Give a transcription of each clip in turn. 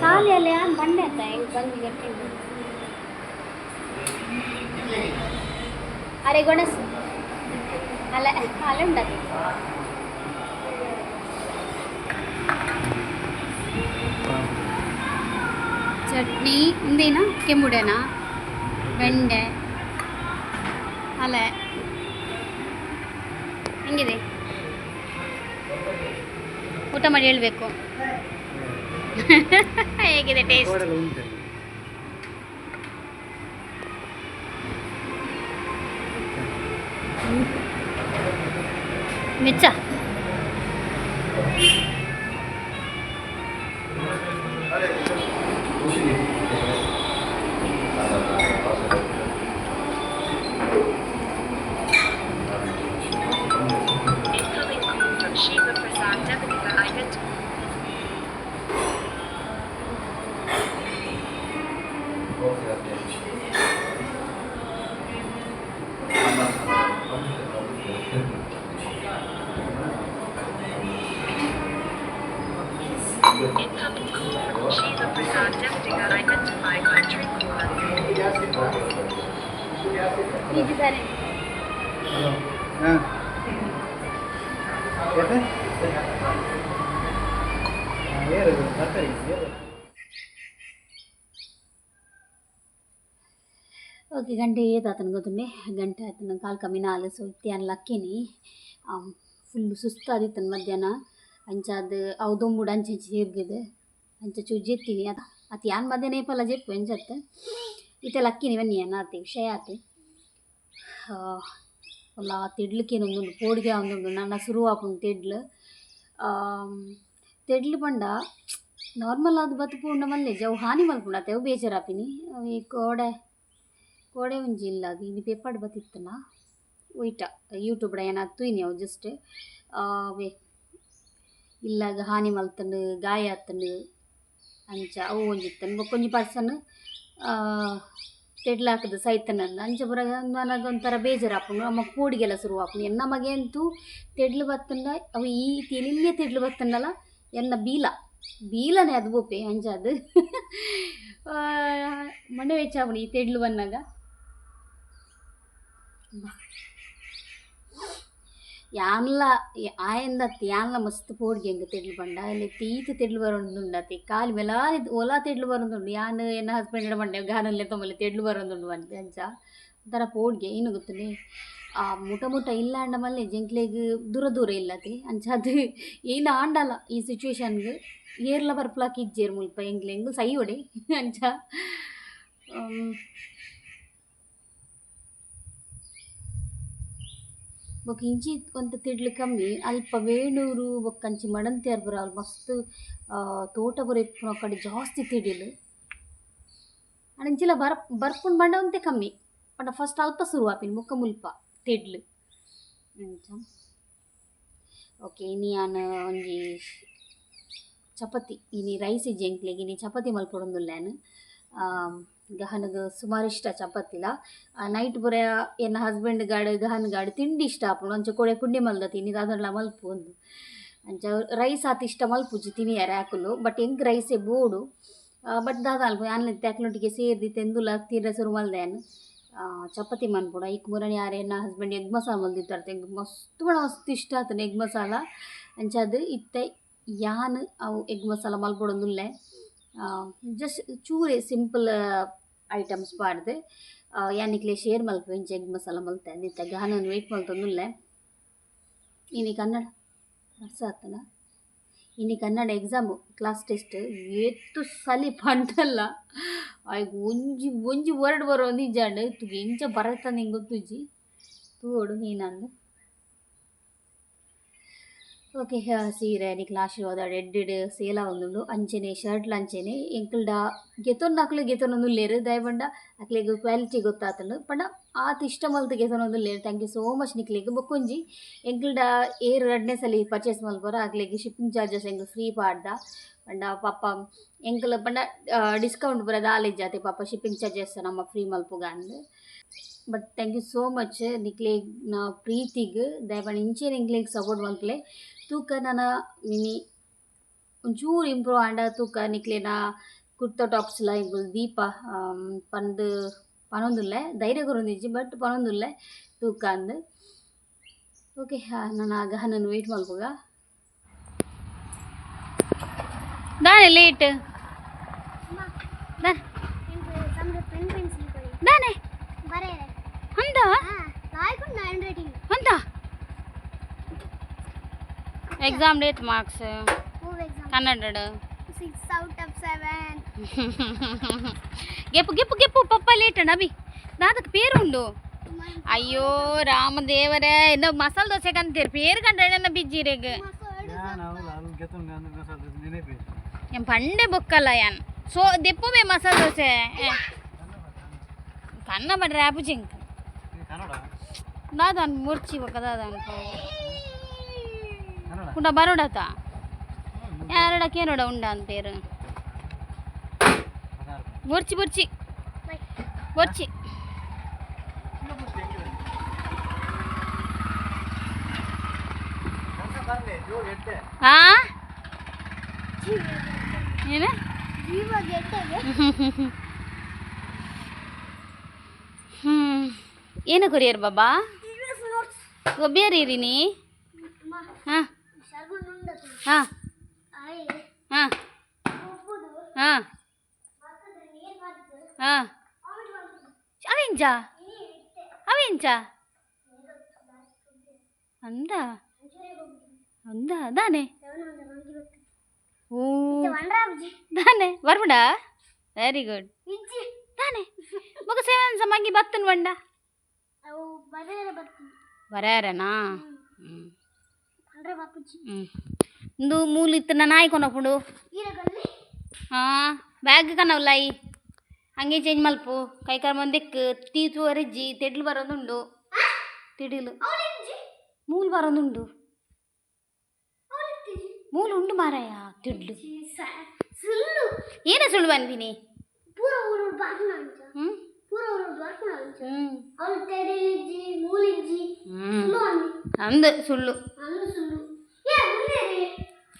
ಖಾಲಿ ಅಲ್ಲೇ ಯಾರು ಬಂಡೆ ಅಂತ ಹೆಂಗೆ ಬಂದು ಗಟ್ಟಿಂದು ಅರೆ ಗೊಣಸ್ ಅಲ್ಲೇ ಅಲ್ಲೇ ಉಂಟದು ಚಟ್ನಿ ಇಂದೇನಾ ಕೆಂಬುಡೆನಾ ಬೆಂಡೆ ಅಲೆ ಹೆಂಗಿದೆ ಊಟ ಮಾಡಿ ಹೇಳಬೇಕು ಹೇಗಿದೆ ಟೇಸ್ಟ್ ಮೆಚ್ಚ ಓಕೆ ಗಂಟೆ ಏದು ಆತನ ಗೊತ್ತುಂಡೆ ಗಂಟೆ ಆಯ್ತನ ಕಾಲು ಕಮ್ಮಿನ ಆಲಸು ಇತ್ತಿಯನ್ನು ಲಕ್ಕಿನಿ ಫುಲ್ ಸುಸ್ತಾದಿತ್ತನ ಮಧ್ಯಾಹ್ನ. ಅಂಚ ಅದು ಅವು ದೊಂಬುಡು ಅಂಚೆ ಅಂಚೆ ಸೇರ್ಗಿದೆ ಅಂಚೆ ಚೂ ಜೆತ್ತೀನಿ ಅದು ಅತಿ ಯಾನ್ ಮಧ್ಯಾಹ್ನ ಏಪಲ್ಲ ಜೆಪ್ಪು ಅಂಚತ್ತೆ ಇತ್ತೆ ಲಕ್ಕಿನಿ ಬನ್ನಿ ಏನು ಆತಿ ವಿಷಯ ಆತಿ ಅಲ್ಲ ತಿಡ್ಲಿಕ್ಕೇನು ಒಂದೊಂದು ಪೋಡಿಗೆ ಒಂದೊಂದು ನನ್ನ ಶುರುವಾಪುಂಡು ತಿಡ್ಲು. ತೆಡ್ಲು ಪಂಡ ನಾರ್ಮಲ್ ಆದ್ ಬದುಕು ಉಂಡ ಮಲ್ಲೆ. ಜವು ಹಾನಿ ಮಲ್ಪುಂಡ ಅವು ಬೇಜಾರಾಪಿನಿ. ಈ ಕೋಡೆ ಕೋಡೆ ಒಂಜಿ ಇಲ್ಲ ಅದು. ಇನ್ನು ಪೇಪರ್ ಬತ್ತಿತ್ತನ. ಒಯ್ಟ ಯೂಟ್ಯೂಬ್ಡ ಏನಾಗ್ತು ಇನಿ ಅವು ಜಸ್ಟ್ ಅವೇ ಇಲ್ಲಾಗ ಹಾನಿ ಮಲ್ತಂಡು, ಗಾಯ ಆತಂಡು ಅಂಚ ಅವು ಒಂಜಿತ್ತನು ಬೊಕ್ಕೊಂಜಿ ಪರ್ಸನ್ ತೆಡ್ಲಾಕದು ಸೈತನಂದು ಅಂಚ ಬರ ನನಗೆ ಒಂಥರ ಬೇಜಾರಾಪುಂಡು ನಮಗೆ ಕೂಡಿಗೆಲ್ಲ ಶುರು ಆಪುಂಡು ಎನ್ನ ಮಗೆ ಅಂತೂ ತೆಡ್ಲು ಬತ್ತಂಡ ಅವು ಈ ತಿಳಿಲ್ಲೇ ತೆಡ್ಲು ಬತ್ತಂಡಲ್ಲ ಎನ್ನ ಬೀಲ. ಬೀಲನೇ ಅದು ಬೋಪೆ ಅದು ಮಂಡೆ ವೆಚ್ಚ ಈ ತೆಡ್ಲು ಬನ್ನಾಗ ಯಾನ್ಲ ಆಯಂದ ಯಾನ್ಲ ಮಸ್ತ್ ಪೋಡ್ಗೆ ಹೆಂಗೆ ತೆಡ್ಲು ಬಂಡ? ಅಲ್ಲಿ ತೀತು ತೆಡ್ಲು ಬರೋಂದುಂಡತಿ ಕಾಲಿ ಮೆಲಾರಿ ಒಲ ತೆಡ್ಲು ಬರೋಂದುಂಡು. ಯಾನ್ ಎನ್ನ ಹಸ್ಬೆಂಡ್ ಬಂಡೆ ಗಾನಲ್ಲೇ ತೊಂಬಲ್ಲಿ ತೆಡ್ಲು ಬರೋಂದುಂಡು ಬಂದೆ ಅಂಚ. ಒಂಥರ ಪೋಡ್ಗೆ ಏನು ಗೊತ್ತೇ ಆ ಮುಟ ಮುಟ ಇಲ್ಲ ಅಂಡ ಮಲ್ಲೆ ಜಂಕ್ಲೆಗ್ ದೂರ ದೂರ ಇಲ್ಲತಿ ಅಂಚ ಅದು ಏನು ಆಂಡಲ್ಲ ಈ ಸಿಚುವೇಶನ್ಗೆ ಏರ್ಲ ಬರ್ಪ್ಲಾಕ್ ಇಜ್ಜೇರ್ ಮುಲ್ಪ ಎಂಗ್ಲೆ ಹೆಂಗು ಸೈ ಹೊಡೆ ಅಂಚ. ಬೊಕ ಇಂಚಿ ಒಂತ ತಿಡ್ಲು ಕಮ್ಮಿ ಅಲ್ಪ ವೇಣೂರು ಬೊಕ್ಕಂಚಿ ಮಡಂತ್ಯಾರ್ ಬರ ಮಸ್ತ್ ತೋಟ ಬರ ಇಪ್ಪುನ ಕಡೆ ಜಾಸ್ತಿ ತಿಡಿಲು ಅಂಚಿಲ ಬರ ಬರ್ಪುಂಡು ಬಂಡ ಒಂತೆ ಕಮ್ಮಿ ಪಂಡ ಫಸ್ಟ್ ಅವತ್ತ ಶುರು ಆಪಿನ ಮುಖ ಮುಲ್ಪ ತಿಡ್ಲು ಅಂಚ ಓಕೆ ಇನಿ ಯಾನ್ ಒಂಜಿ ಚಪಾತಿ ಇನಿ ರೈಸ್ ಇಜ್ಜಿ ಎಂಕ್ಲೆಗ್ ಇನಿ ಚಪಾತಿ ಮಲ್ಪೊಡೊಂದುಲ್ಲೇನು ಗಹನಗ ಸುಮಾರು ಇಷ್ಟ ಚಪಾತಿಲ. ನೈಟ್ ಬೊರೆ ಎನ್ನ ಹಸ್ಬೆಂಡ್ ಗಾಡ್, ಗಹನ್ ಗಾಡ್ ತಿಂಡಿ ಇಷ್ಟ ಆಪುಂಡು. ಅಂಚ ಕೊಡೆ ಪುಂಡಿ ಮಲ್ದ ತಿನಿ ದಾದರ್ಲ ಮಲ್ಪು ಒಂದು. ಅಂಚ ರೈಸ್ ಆತ ಇಷ್ಟ ಮಲ್ಪುಜಿ ತಿನಿಯಾರೆ ಆಕುಲು ಬಟ್ ಎಂಕ್ ರೈಸೇ ಬೋಡು. ಬಟ್ ದಾದ ಅಲ್ಪ ಯಾನ್ಲ ತ್ಯಾಕ್ಲೊಟ್ಟಿಗೆ ಸೇರ್ದಿ, ತೆಂದುಲ ತೀರ ಸುರು ಮಲ್ದೇನು ಚಪಾತಿ ಮನ್ಪುಡ. ಈಗ ಮೂರನೇ ಯಾರೆ ಎನ್ನ ಹಸ್ಬೆಂಡ್ ಎಗ್ ಮಸಾಲ ಮಲ್ದಿರ್ತಾರೆ ಎಗ್ ಮಸ್ತ್ ಬಣ ಮಸ್ತ್ ಇಷ್ಟ ಆತನ ಎಗ್ ಮಸಾಲ. ಅಂಚ ಇತ್ತೆ, ಯಾನ್ ಅವು ಎಗ್ ಮಸಾಲ ಮಲ್ಪೊಡೊಂದುಲ್ಲೆ ಜಸ್ಟ್ ಚೂರೇ ಸಿಂಪಲ್ ಐಟಮ್ಸ್ ಪಾಡ್ದೆ ಯಾನಿಕ್ಲೆ ಶೇರ್ ಮಲ್ಪೇನು ಜಗ್ ಮಸಾಲ ಮಲ್ತೆ ನಿತ್ತ ಗಾನನ್ ವೆಯ್ಟ್ ಮಲ್ತೊಂದುಲ್ಲೆ ಇನಿ ಕನ್ನಡ ರಸ ಆತನ. ಇನಿ ಕನ್ನಡ ಎಕ್ಸಾಮು ಕ್ಲಾಸ್ ಟೆಸ್ಟ್ ಎತ್ತು ಸಲಿ ಪಂಡಲ್ಲ ಆಯ್ಗ ಒಂಜಿ ಒಂಜಿ ವರ್ಡ್ ಬರೋ ನಿಜಾಂಡ್ ತುಗೆ ಎಂಚ ಬರತ್ತ ನಿಂಗೆ ಗೊತ್ತುಜಿ ತೋಡು ನೀನಂದು ಓಕೆ ಸೀರೆ ನಿಕ್ಲ ಆಶೀರ್ವಾದ ಎಡ್ಡೆಡ್ ಸೇಲ ಒಂದುಂಡು ಅಂಚೆನೆ ಶರ್ಟ್ ಅಂಚೆನೆ ಎಂಕಲ್ಡ ಗೆತೊಂದು ಅಕ್ಲೆ ಗೆತೊನೊಂದು ಲೇರು ದಯಬಂಡ ಅಕ್ಲೆಗ್ ಕ್ವಾಲಿಟಿ ಗೊತ್ತಾತಂಡು. ಪಂಡ ಆತ್ ಇಷ್ಟ ಮಲ್ತು ಗೆತೊನೊಂದು ಲೇರು ಥ್ಯಾಂಕ್ ಯು ಸೋ ಮಚ್ ನಿಕ್ಲೆಗ್ ಬೊಕ್ಕೊಂಜಿ ಎಂಕಲ್ಡ, ಏರ್ ಎರಡನೇ ಸಲ ಪರ್ಚೇಸ್ ಮಲ್ಪರ ಅಕ್ಲೆಗ್ ಶಿಪ್ಪಿಂಗ್ ಚಾರ್ಜಸ್ ಎಂಕ್ ಫ್ರೀ ಪಾಡ್ದ. ಪಂಡ, ಪಾಪ, ಎಂಕಲ್, ಪಂಡ ಡಿಸ್ಕೌಂಟ್ ಬರೋದು ಆಲೇಜ್ ಜಾತೆ ಪಾಪ ಶಿಪ್ಪಿಂಗ್ ಚಾರ್ಜಸ್ ನಮ್ಮ ಫ್ರೀ ಮಲ್ಪುಗ ಅಂದ್. But thank you so much ನಿಕ್ಲೆಗ್ ನಾ ಪ್ರೀತಿಗ್ ದಯಪಂಡ ಇಂಚೆನೆ ಎಂಕ್ಲೆಗ್ ಸಪೋರ್ಟ್ ಮಲ್ಪಲೆ ತೂಕ ನಾನು ಮಿನಿ ಒಂಚೂರು ಇಂಪ್ರೂವ್ ಆಂಡ ತೂಕ ನಿಕ್ಲೆನ ಕುರ್ತಾ ಟಾಪ್ಸ್ಲ ಇಂಕುಲು ದೀಪ ಆಮ್, ಪಂದ್ ಪನೊಂದುಲ್ಲೆ ಧೈರ್ಯ ಕೊರೊಂದಿಜ್ಜಿ ಬಟ್ ಪನೊಂದುಲ್ಲೆ ತೂಕ ಅಂದ್ ಓಕೆ ನಾನು ಆಗ ನಾನು ವೆಯ್ಟ್ ಮಲ್ಪುಗ ದಾನೆ ಲೇಟ್ ದಾನೆ ಪೆನ್ ಪೆನ್ಸಿಲ್ ಕೊಡಿ ದಾನೆ ಬರೆಯರೆ ಅಂದ exam date marks hundred six out of seven గెప్పు గెప్పు గెప్పు పప్ప లేట్ అభి దాదాకు పేరుండు అయ్యో రామదేవరే ఏదో మసాలా దోశ కానీ తెరు పేరు కంటే బిజీ రేగ్ ఏం పండే బొక్కలయాన్ సో దెప్పు మే మసాలా దోశ కన్న పడి రేపు జింక్ దాదాను ముర్చి ఒక దాదాను ಕುಂಡ ಬರೋಡತ ಎರಡಕ್ಕೆ ನೋಡ ಉಂಡ ಅಂತ ಪೇರು ಬೊರ್ಚಿ ಬೊರ್ಚಿ ಬೊರ್ಚಿ ಹಾ ಏನ ಜೀವ ಗೆಟ್ಟೆಗೆ ಹ್ಮ್ ಏನು ಕೊರಿಯರ್ ಬಾಬಾ ಗೊಬ್ಬೇರಿರಿ ಹಾ ಶರ್ಮನ್ అవేంచా అవేంచా అందా అందా దానే ఓ దానే వరుడా వెరీ గుడ్ దానే ఒక సేవన్ సమాగి బత్తన్ వండ వరారనా ಹ್ಞೂ ఇందు మూలు ఇత్తన నాయి కొనప్పుడు ఈరగల్లి ಬ್ಯಾಗ್ ಕನ್ನವಲ್ಲಾಯಿ ಹಂಗೆ ಚೇಂಜ್ ಮಲ್ಪು ಕೈಕಾಲ ಮಂದಿಕ್ ತೀತು ಅರಿಜ್ಜಿ ತೆಡ್ಲು ಬರೋದುಂಡು ತಿಡಿಲು ಅವಳಿಂಜಿ ಮೂಲು ಬರೋದುಂಡು ಅವಳಿತ್ತಿ ಮೂಲು ಉಂಡು ಮಾರಾಯ ತಿಡ್ಲು సుల్లు ಏನ ಸುಳ್ಳು ಬಂದಿನಿ పూర ఊరు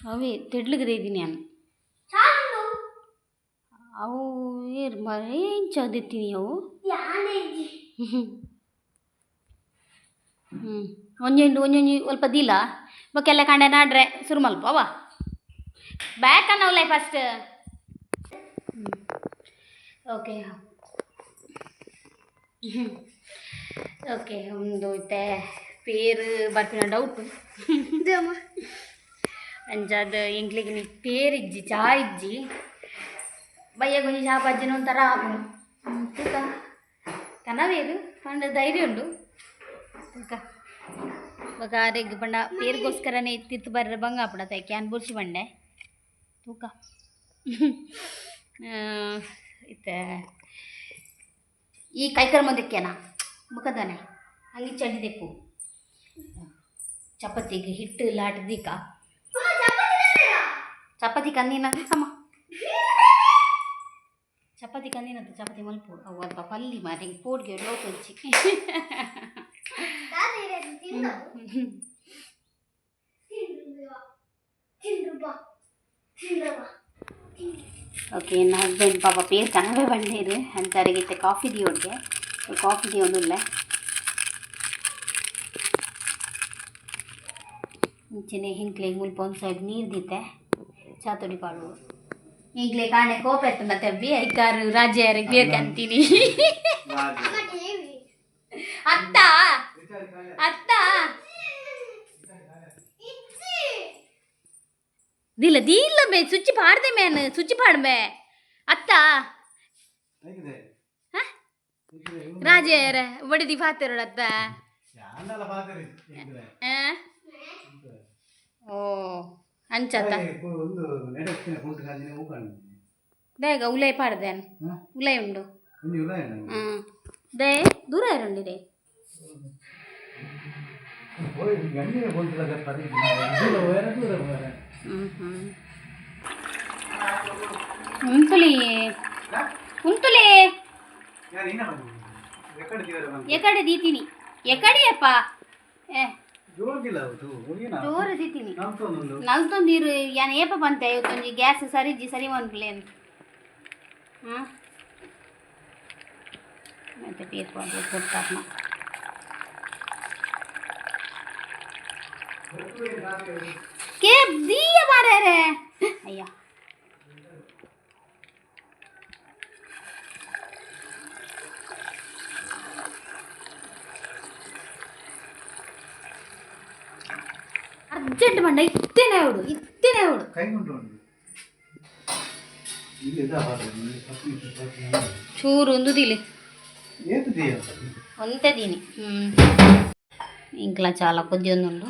ಅವೇ ತೆಡ್ಲಿಗೆ ಇದ್ದೀನಿ ನಾನು చాలు ಅವು ಏರ್ ಮರ ಏನು ಚದಿತ್ತೀನಿ ಅವು యానేజ్జి ಹ್ಞೂ ಒಂಜೊಂದು ಒಂಜೊಂಜಿ ಸ್ವಲ್ಪ ದಿಲ್ಲ ಬೊಕ್ಕೆಲ್ಲ ಕಂಡೆ ನಾಡ್ರೆ ಶುರು ಮಲ್ಪ ಅವ ಬ್ಯಾಕ್ ಅನ್ನವಲ್ಲ ಫಸ್ಟ್ ಓಕೆ ಓಕೆ ಒಂದು ಇತ್ತೆ ಪೇರು ಬರ್ಪಿನ ಡೌಟು దేమ ಅಂಜಾದ್ ಎಂಕ್ಲಿಗೆ ನೀ ಪೇರಿಜ್ಜಿ ಚಹಾ ಇಜ್ಜಿ. ಬಯ್ಯ ಗುಂಜಿ ಚಹಾ ಬಜ್ಜಿನ ಒಂಥರ ಆಪುನು ತೂಕ ಕನವೇದು ಪಂಡ ಧೈರ್ಯ ಉಂಡು. ತೂಕ. ಬಗ ಆರೋಗ್ಯ ಪಂಡ ಪೇರಿಗೋಸ್ಕರನೇ ಇತ್ತಿತ್ತು ಬರ್ರೆ ಬಂಗ ಆಪಡ ತಾಯಿ ಕ್ಯಾನ್ ಬುರ್ಸಿ ಬಂಡೆ. ತೂಕ. ಇತ್ತೆ. ಈ ಕೈಕರ್ ಮುಂದಕ್ಕೆನಾ? ಮುಖದಾನೆ. ಹಂಗೆ ಚಂಡಿ ದೆಪ್ಪು. ಚಪಾತಿಗೆ ಹಿಟ್ಟು ಲಾಟದೀಕ ಚಪಾತಿ ಕಂದಿನ ಅಮ್ಮ ಚಪಾತಿ ಕಂದಿನ ಚಪಾತಿ ಮಲ್ಪೋಡು ಅವು ಅಲ್ಪ ಪಲ್ಲಿ ಮಾರಿ ಹಿಂಗೆ ಪೋಡ್ಗೆ ಎಲ್ಲೋ ತೊಂಚಿ ಓಕೆ ನನ್ನ ಹಸ್ಬೆಂಡ್ ಪಾಪ ಪೇರ್ ಕಣವೇ ಬಂದಿರು ಅಂತಾರಿಗಿತ್ತೆ ಕಾಫಿ ದಿಯೋಡ್ಗೆ ಕಾಫಿ ದಿಯೋನು ಇಲ್ಲ ಮುಂಚೆನೆ ಹಿಂಗೆ ಮುಲ್ಪ ಒಂದು ಸೈಡ್ ನೀರು ದಿತ್ತೆ ಚಾತುಡಿ ಪಾಡು ಈಗಲೇ ಕಾಣೆ ಕೋಪ ಎತ್ತಂಡ ತೆಬ್ಬಿ ಐಕಾರು ರಾಜ್ಯಾರಿಗೆ ಬೇರೆ ಕಂತೀನಿ ಅತ್ತ ಅತ್ತ ದಿಲ್ಲ ದಿಲ್ಲ ಮೇ ಸುಚ್ಚಿ ಪಾಡ್ದೆ ಮೇನ್ ಸುಚ್ಚಿ ಪಾಡ್ಮೆ ಅತ್ತ ರಾಜಯ್ಯರ ಬಡಿದಿ ಪಾತಿರೋಡತ್ತ ಓ ಅಂಚತ್ತ ಬೇಗ ಉಲೈ ಪಾಡ್ದೆ ಉಲೈ ಉಂಡು. ದೇ ದೂರ ಇರಂಡಿ ದೇ ಉಂತುಲಿ ಉಂತುಲೆ ಎಕಡೆ ದೀತೀನಿ. ಎಕಡೆಯಪ್ಪ? ಏ. ಜೋರದಿ ತಿನ್ನಿ ನಲ್ತು ನೀರು ಏನು ಏಪ ಬಂತೆ ಇವತ್ತೊಂದು ಗ್ಯಾಸ್ ಸರಿಜಿ ಸರಿ ಒಂದ್ಲೇನು ಹಾಂ ಮತ್ತೆ ಪೀರ್ಕೊ ಕೊಡ್ತಾರಣ के दिए मारे रे अय्या అర్జెంట్ మండ ఇత్తేనేవుడు ఇత్తేనేవుడు చూరు ఉంది ఉందుదిలే అంతే దీని. ఇంకా చాలా కొద్ది ఉండు.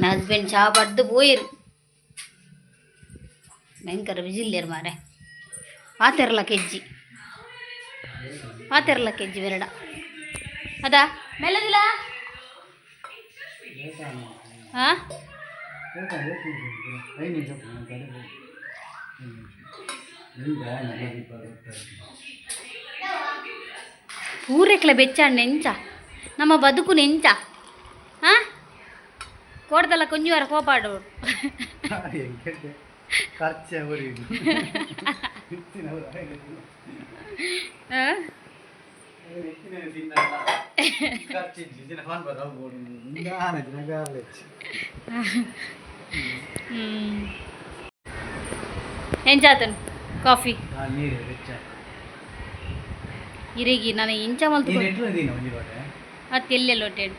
నా హస్బెండ్ చా పడ్డు పోయారు. భయంకర విజిల్ లేరు ఆ తెరల కెజ్జి. ఆ తెరల కెజ్జి వెరడా. అదా? మెల్లదిలా. ಊರೆಕ್ಲ ಬೆಚ್ಚಾಂಡ ಎಂಚ ನಮ್ಮ ಬದುಕು ಎಂಚ ಹಾ ಕೊಡ್ದಲ್ಲ ಕೊಂಜಿ ವಾರ ಕೋಪಾಡೋಡು ಖರ್ಚು ఏం చేతాను కాఫీ ఇరిగి నన్ను ఇంచమలుతు అది తెల్లే లొట్టాడు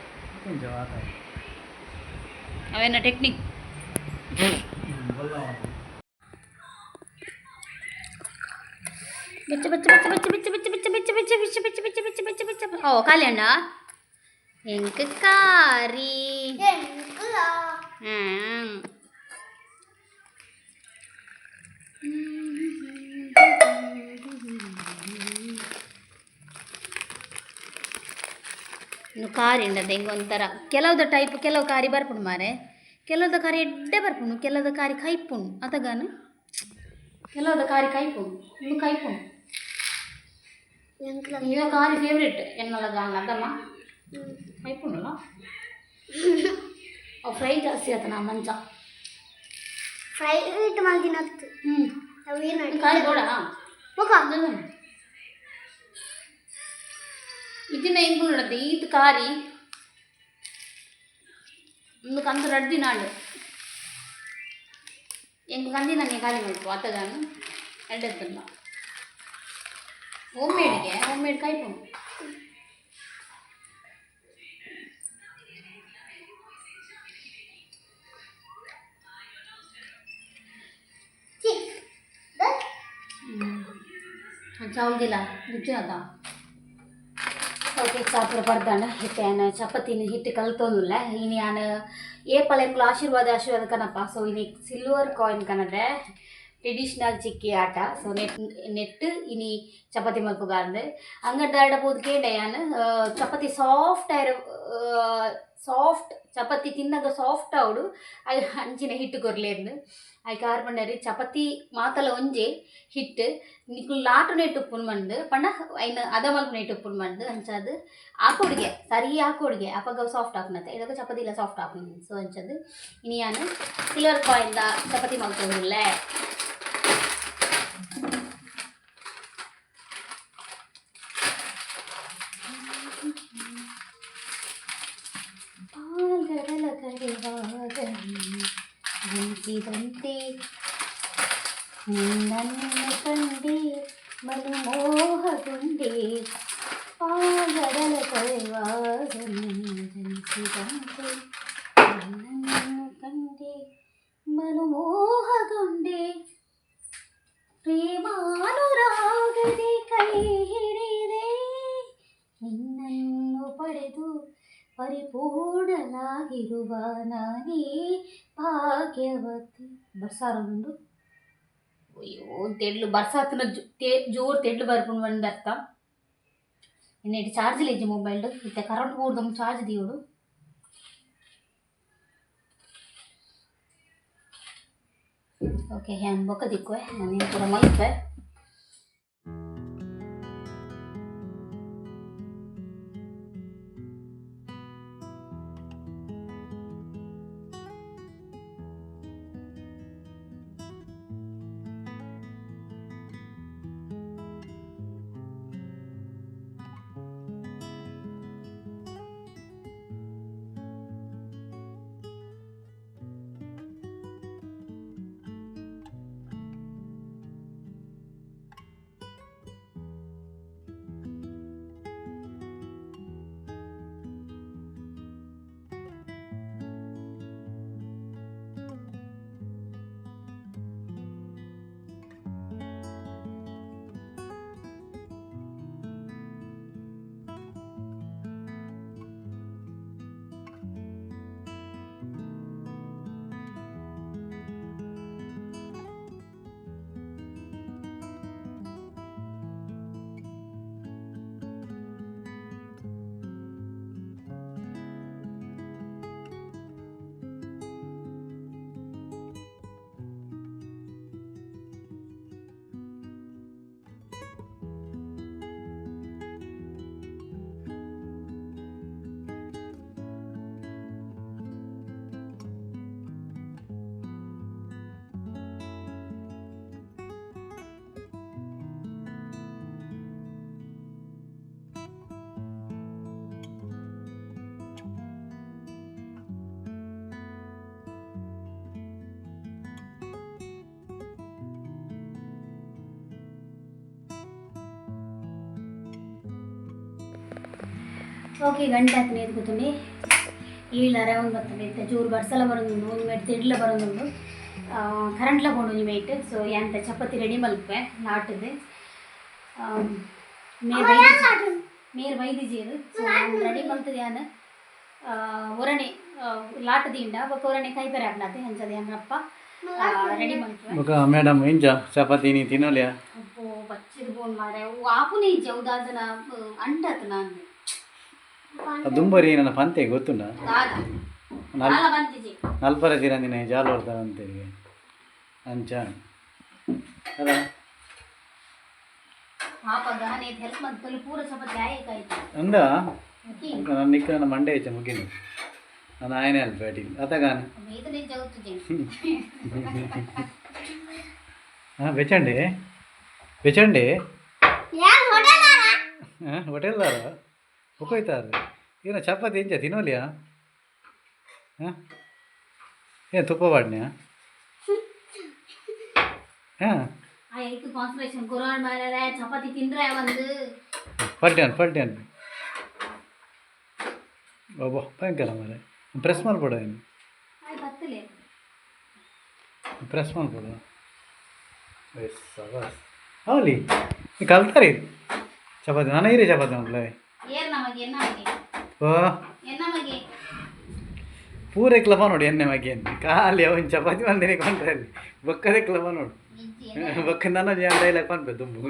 అవేనా టెక్నిక్ ఓ కాలేండా ఇంక కారీ ಕಾರಿಂಡದ ಹಿಂಗೆ ಒಂಥರ ಕೆಲವ್ದ ಟೈಪ್ ಕೆಲವು ಕಾರಿ ಬರ್ಪುಣು ಮಾರೆ ಕೆಲವ್ದ ಕಾರಿ ಎಡ್ಡೆ ಬರ್ಪುಣು ಕೆಲವ್ದ ಕಾರಿ ಕೈಪುಣು ಅತಗಾನು ಕೆಲವ್ದ ಕಾರಿ ಕೈಪುಣು ಇನ್ನು ಕೈಪುಣು இவ ಕಾರಿ ஃபேவரட் என்னோட தான் அதம்மா கைப்புண்ணுலாம் ಫ್ರೈ ಜಾಸ್ತಿ ಆತನ ಮಂಚ ಫ್ರೈ ಇಟ್ಟು ಮಾಡಿ ತಿನ್ನತ್ತು ಹ್ಞೂ ಕಾಯಿ ಗೋಡ ಮುಖ ಇದನ್ನ ಹೆಂಗ್ ನೋಡತ್ತೆ ಈದ್ ಕಾರಿ ಒಂದು ಕಂದು ರಡ್ದಿ ನಾಳು ಹೆಂಗ್ ಕಂದಿ ನನಗೆ ಕಾರಿ ಮಾಡ್ತು ಆತಗಾನು ಎರಡೇ ತುಂಬ ಹೋಮ್ ಮೇಡ್ಗೆ ಹೋಮ್ ಮೇಡ್ ಕಾಯ್ಕೊಂಡು जाऊ दिला आता ಓಕೆ ಚಾಪುರ ಬರ್ದಾಂಡ ಹಿಟ್ಟೆನ ಚಪಾತಿನ ಹಿಟ್ಟು ಕಲ್ತೋದಿಲ್ಲ ಇನ್ನು ನಾನು ಏ ಪಲೆಂಗ್ಲು ಆಶೀರ್ವಾದ ಆಶೀರ್ವಾದ ಕಣಪ್ಪ ಸೊ ಇನ್ನು ಸಿಲ್ವರ್ ಕಾಯಿನ್ ಕಣದೆ ட்ரெடிஷ்னல் சிக்கி ஆட்டா ஸோ நெட் நெட்டு இனி சப்பாத்தி மல்புகார்ந்து அங்கே தாட போது கேட்டேன் சப்பாத்தி சாஃப்டாயிரம் ಸಾಫ್ಟ್ ಆಯ್ರ ಸಾಫ್ಟ್ ಚಪಾತಿ ತಿನ್ನಾಗ ಸಾಫ್ಟ್ ಅವಡು ಅದು ಹಂಚಿನ ಹಿಟ್ಟು ಕೊರ್ಲೇರ್ದು ಆಯ್ಕೆ ಕಾರ್ಬಂಡರಿ ಚಪಾತಿ ಮಾತಲ ಒಂಜೆ ಹಿಟ್ಟು ನಿಕ್ಲು ಲಾಟು ನೆಟ್ಟು ಉಪ್ಪುನ್ ಮಂದು ಪಂಡ ಐನ ಅದ ಮಲ್ಪ ನೆಟ್ಟು ಉಪ್ಪುನ್ ಮಂದು ಅಂಚದು ಹಾಕೊಡ್ಗೆ ಸರಿ ಹಾಕೊಡ್ಗೆ ಅಪ್ಪಾಗ ಸಾಫ್ಟ್ ಹಾಕ್ನತ್ತೆ ಇದಾಗ ಚಪಾತಿ ಇಲ್ಲ ಸಾಫ್ಟ್ ಹಾಕ್ನಿ ಸೊ ಅಂಚದು ಇನಿ ಯಾನು ಸಿಲ್ವರ್ ಕಾಯಿಂದ ಚಪಾತಿ ಮಾಡ್ಕೊಂಡಿಲ್ಲ ಕರೆವಾದನು ಹಂಚಿದಂತೆ ನಿನ್ನನ್ನು ಬರ್ಸಾತನ ಜೋರು ತೆಡ್ಲು ಬರ್ಕೊಂಡು ಬಂದ ಅರ್ಥ. ಇನ್ನೇನು ಚಾರ್ಜ್ ಇಲ್ಲ ಮೊಬೈಲ್ ಇತ್ತೆ ಕರೆಂಟ್ ಹೋಡ್ದಮ್ ಚಾರ್ಜ್ ದಿಯೋಡು ಓಕೆ ಹ್ಯಾನ್ ಬೊಕ್ಕ ದಿಕ್ಕುವೆ ನಾನು ಪೂರ ಮಲ್ಪೆ ಓಕೆ ಗಂಟೆ ಹತ್ತನೇ ಎದ್ಕೊತೀನಿ ಈಳ ರೌಂಡ್ ಬರ್ತದೆ ಇತ್ತೆ ಚೂರು ಬರ್ಸಲ ಬರೋದುಂಡು ಒಂದು ಮೇಟ್ ತಿಡ್ಲ ಬರೋದುಂಡು ಕರೆಂಟ್ಲ ಕೊಂಡು ಒಂದು ಮೇಟ್ ಸೊ ಎಂತ ಚಪಾತಿ ರೆಡಿ ಮಲ್ಪೆ ನಾಟದು ಮೇರ್ ವೈದ್ಯ ಮೇರ್ ವೈದ್ಯಜೀರು ಸೊ ರೆಡಿ ಮಲ್ತದೆ ಯಾನು ಒರಣೆ ಲಾಟ್ ದಿಂಡ ಬೊಕ್ಕ ಒರಣೆ ಕೈಪೆರೆ ಆಗ್ಲತ್ತೆ ಹಂಚದೆ ಅನ್ನಪ್ಪ ರೆಡಿ ಮಲ್ಪೆ ఒక మేడం ఇంచ చపాతీ నీ తినలే ಅಪ್ಪೋ ಬಚ್ಚಿದ ಬೋನ್ ಮಾರೆ ಆಪುನೇ ಇಜ್ಜ ಉದಾದನ ಅಂಟತ್ ನಾನು ದುಂಬರಿ ನನ್ನ ಪಂತೆ ಗೊತ್ತುಂಡ ನಲ್ ನಲ್ಪರ ತಿರಂದಿನ ಜಾಲು ಬರ್ತಾರೆ ಅಂತೇಳಿ ಅಂಚ ಅಲ್ಲ ಅಂದ ನನ್ನ ನಿಕ್ಕ ನನ್ನ ಮಂಡೆ ಐತೆ ಮುಗಿನ ನನ್ನ ಆಯನೆ ಅಲ್ಪ ಅಡಿಗೆ ಅತಗಾನ ಹಾಂ ಬೆಚಂಡೆ ಬೆಚಂಡೆ ಹೋಟೆಲ್ದಾರ ಹೋಗ್ತಾರ ಏನ ಚಪಾತಿ ಹೆಂಚ ತಿನ್ನೋಲಿಯಾ? ಹಾಂ? ಏನು ತುಪ್ಪ ಬಾಡ್ನ್ಯಾ? ಹಾಂ? ಚಪಾತಿ ತಿಂದ್ರೆ ಒಂದು. ಪಲ್ಟ್ಯಾನ್ ಪಲ್ಟ್ಯಾನ್ ಒಬ್ಬ ಭಯಂಕರ ಮಾರೆ ಪ್ರೆಸ್ ಮಾಡ್ಬಿಡ ಏನು ಪ್ರೆಸ್ ಮಾಡ್ಬಿಡು. ಹೌಲಿ ನೀ ಕಲ್ತಾರಿ. ಚಪಾತಿ ನಾನು ಇರಿ ಚಪಾತಿ ಮಾಡ್ಲೇ. ಓ ಪೂರೆ ಕ್ಲಬ ನೋಡಿ ಎಣ್ಣೆ ಮಗೆ ಖಾಲಿ ಅವನ್ ಚಪಾತಿ ಬಂದಿನಿ ಕೊಂಡ್ರಲ್ಲಿ ಬೊಕ್ಕದೆ ಕ್ಲಬ ನೋಡು. ಬೊಕ್ಕ ಡೈಲಾಗ್ ಕೊಂಡ್ಬೆ ತುಂಬು.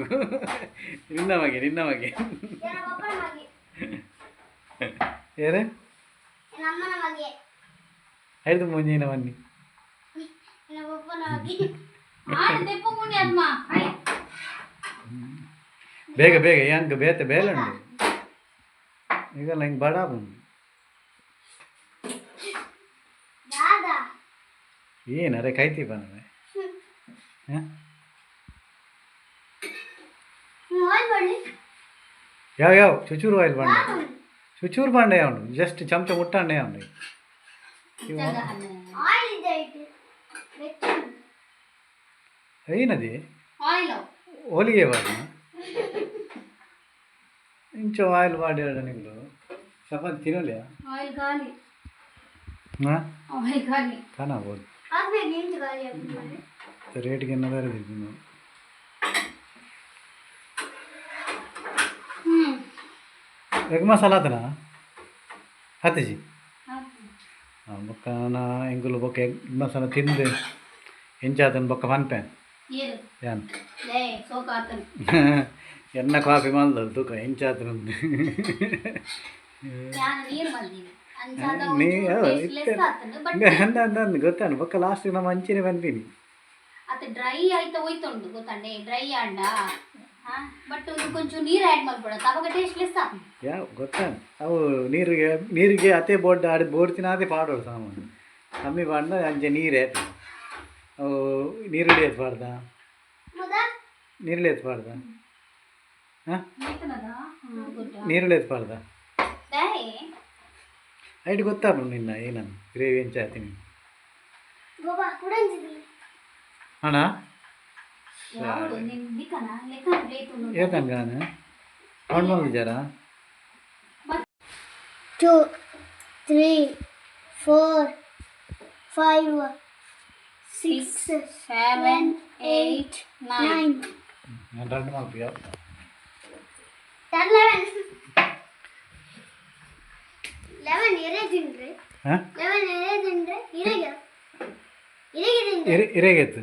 ನಿನ್ನ ಮಗೆ ನಿನ್ನ ಮಗೆ ಏರೆ ಐದು ಮುಂಜಿನ ಬನ್ನಿ. ಬೇಗ ಬೇಗ ಹೆಂಗೆ ಬೇತೆ ಬೇಲುಂಡು ಈಗಲ್ಲ ನಂಗೆ ಬಡ ಬಂದು. ಏನಾರೆ ಆಯ್ಲ್ ಬಡ್ಲಿ ಯಾವ ಯಾವ? ಚುಚೂರು ಆಯಿಲ್ ಬಂಡೆ. ಚುಚೂರು ಬಂಡೆ ಅವನು ಜಸ್ಟ್ ಚಮಚ ಮುಟ್ಟಂಡೆ ಅವನು ಏನದಿ? ಇದೆ ಇಟ್ಟು ಆಯಿಲ್ ಖಾಲಿ ಹಾಂ ಆಯಿಲ್ ಖಾಲಿ ಕಾಣಬೋದು ಆಗ್ಬೇಕು ನಿಂತು ಗಾಳಿ ಆಗ್ತದೆ ರೇಟ್ಗೆ ಏನಾದರೂ ಇದ್ದೀವಿ ಹ್ಮ್ ಎಗ್ ಮಸಾಲ ಆತನ ಹತ್ತಜಿ ಬೊಕ್ಕ ನಾ ಎಂಗುಲು ಬೊಕ್ಕ ಎಗ್ ಮಸಾಲ ತಿಂದು ಎಂಚಾತನ್ ಬೊಕ್ಕ ಪನ್ಪೆ ಏರು ಯಾನ್ ಲೇ ಸೋಕ ಆತನು ಎನ್ನ ಕಾಫಿ ಮಲ್ದಲ್ ತೂಕ ಅಂಚಾದ ನೀ ಗೊತ್ತಾನು ಬೊಕ್ಕ ಲಾಸ್ಟ್ ನಮ್ಮ ಅಂಚಿನ ಬಂದಿನಿ. ಅದು ಡ್ರೈ ಆಯ್ತಾ ಹೋಯ್ತುಂಡು ಗೊತ್ತಂಡೆ ಡ್ರೈ ಆಂಡ. ಬಟ್ ಕೊಂಚೂರು ನೀರು ಆ್ಯಡ್ ಮಾಡ್ಬಿಡ ಅವಾಗ ಟೇಸ್ಟ್ ಲೆಸ್ ಆತು ಯಾವ ಗೊತ್ತಾನು. ಅವು ನೀರಿಗೆ ನೀರಿಗೆ ಅತೇ ಬೋರ್ಡ್ ಆಡಿ ಬೋಡ್ತಿನ ಅದೇ ಪಾಡೋಡು ಸಾಮಾನು ಕಮ್ಮಿ ಪಾಡ್ದ ಅಂಚೆ ನೀರೇ ಅವು ನೀರುಳ್ಳಿ ಹೌದಾ ನೀರುಳ್ಳಿ ಎತ್ತು ಪಾಡ್ದ ಹಾಂ ಆಯ್ತನದ ಗೊತ್ತಾ ನೀರುಳ್ಳಿ ಡೇ ಐಟ್ ಗೊತ್ತಾನು ನಿನ್ನ ಏನನ್ನು ಗ್ರೇವಿ ಬಾಬಾ ಕುಡಂಜಿದ್ರಿ ಅಣ್ಣ? ಗಾನ ಅವನು ಜರ two three four five six seven eight nine nine ಎರಡು ಮಾಡ್ತೀಯ? ಇರೆಗೆತ್ತು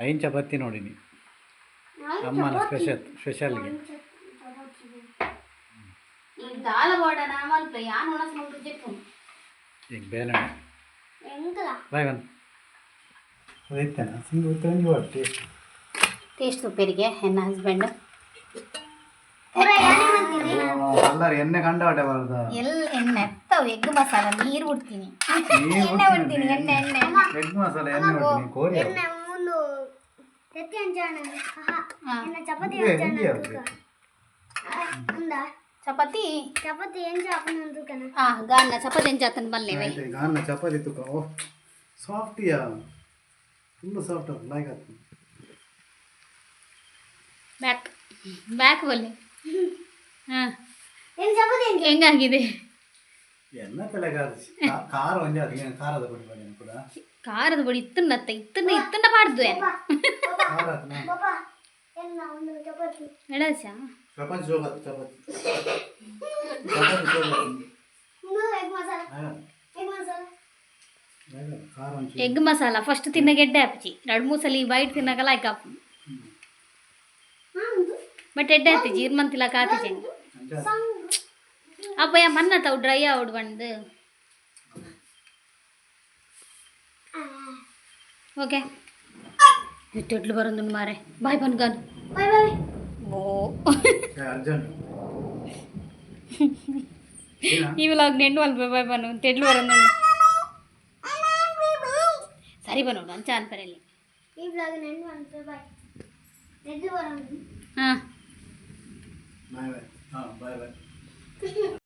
ಐನ್ ಚಪಾತಿ ನೋಡಿನಿ ಅಮ್ಮನ ಸ್ಪೆಷಲ್ ಸ್ಪೆಷಲ್ಗೆ ಈಗ ಟೇಸ್ಟ್. ಸೂಪರಿಗೆ ನನ್ನ ಹಸ್ಬೆಂಡ್ ಪೂರ ಯಾರೇ ಮಾಡ್ತೀನಿ ಅಲ್ಲಾರಿ ಎಣ್ಣೆ ಕಂಡ ಹೊಟ್ಟೆ ಬರದ ಎಲ್ ಎಣ್ಣೆ ಎತ್ತವು ಎಗ್ ಮಸಾಲ ನೀರು ಬಿಡ್ತೀನಿ ಎಣ್ಣೆ ಬಿಡ್ತೀನಿ ಎಣ್ಣೆ ಎಣ್ಣೆ ಎಗ್ ಮಸಾಲ ಎಣ್ಣೆ ಹೊಡ್ತೀನಿ ಕೋರಿ ಅವು. ಎನ್ನ ಮುಂದು ತೆತ್ತಿ ಹಂಚಾಣ ಹಾ. ಎನ್ನ ಚಪಾತಿ ಇದೆ, ಹಂಚಾಣ ಇದೆ ಅವ್ರಿಗೆ. ಅಂದ ಚಪಾತಿ ಚಪಾತಿ ಹೆಂಚ ಹಾಕೊಂಡು ಅಂದ್ಕನ ಹಾ ಗಾನ ಚಪಾತಿ ಹೆಂಚಾತನ್ ಬಲ್ಲೆ ವೈ ಆಯ್ತು, ಈಗ ಅನ್ನ ಚಪಾತಿ ತುಕ ಓ ಸಾಫ್ಟಿಯಾ ಫುಲ್ ಸಾಫ್ಟ್ ಅದು ಲೈಕ್ ಆಗ್ತದೆ ಬ್ಯಾಕ್ ಬ್ಯಾಕ್ ಬಲ್ಲೆ எங்க? ஆகிது என்ன பிள்ளைக்காது காரம் வந்து அதிகம் காரத பொடி பண்ணி கூட. காரத பொடி இத்தனை இத்தனை இத்தனை பாடுது எடாச்சா சப்பாத்தி சோபாத்தி சப்பாத்தி சப்பாத்தி சோபாத்தி ಬೈಟ್ ತಿನ್ನಕ ಲಾಯ್ಕ್ ಹಾಪು ಬಟ್ ಎಡ್ಡೆ ಹತ್ತಿಜಿ ಇರ್ಮಂತಿಲ್ಲ ಕಾತಿಜಿ ಅಂಚೆ ಅಪ್ಪ ಯಾ ಮನ್ನ ತಾವು ಡ್ರೈ ಆವಡ್ ಬಂದು ಓಕೆ ಇಟ್ಟೆಟ್ಲು ಬರೋದು ಮಾರೆ ಬಾಯ್ ಬನ್ಗಾನು ಬಾಯ್ ಬಾಯ್ ಓ ಏ, ಅರ್ಜೆಂಟ್ ಏನ? ಈ ವ್ಲಾಗ್ ನೆಂಡು ಅಲ್ಪ ಬಾಯ್ ಬನ್ನು ತೆಡ್ಲು ಬರೋದು ಸರಿ ಬನ್ನೋಡು ಅಂಚ ಅನ್ಪರಲ್ಲಿ ಈ ಬ್ಲಾಗ್ बाय बाय. हां बाय बाय.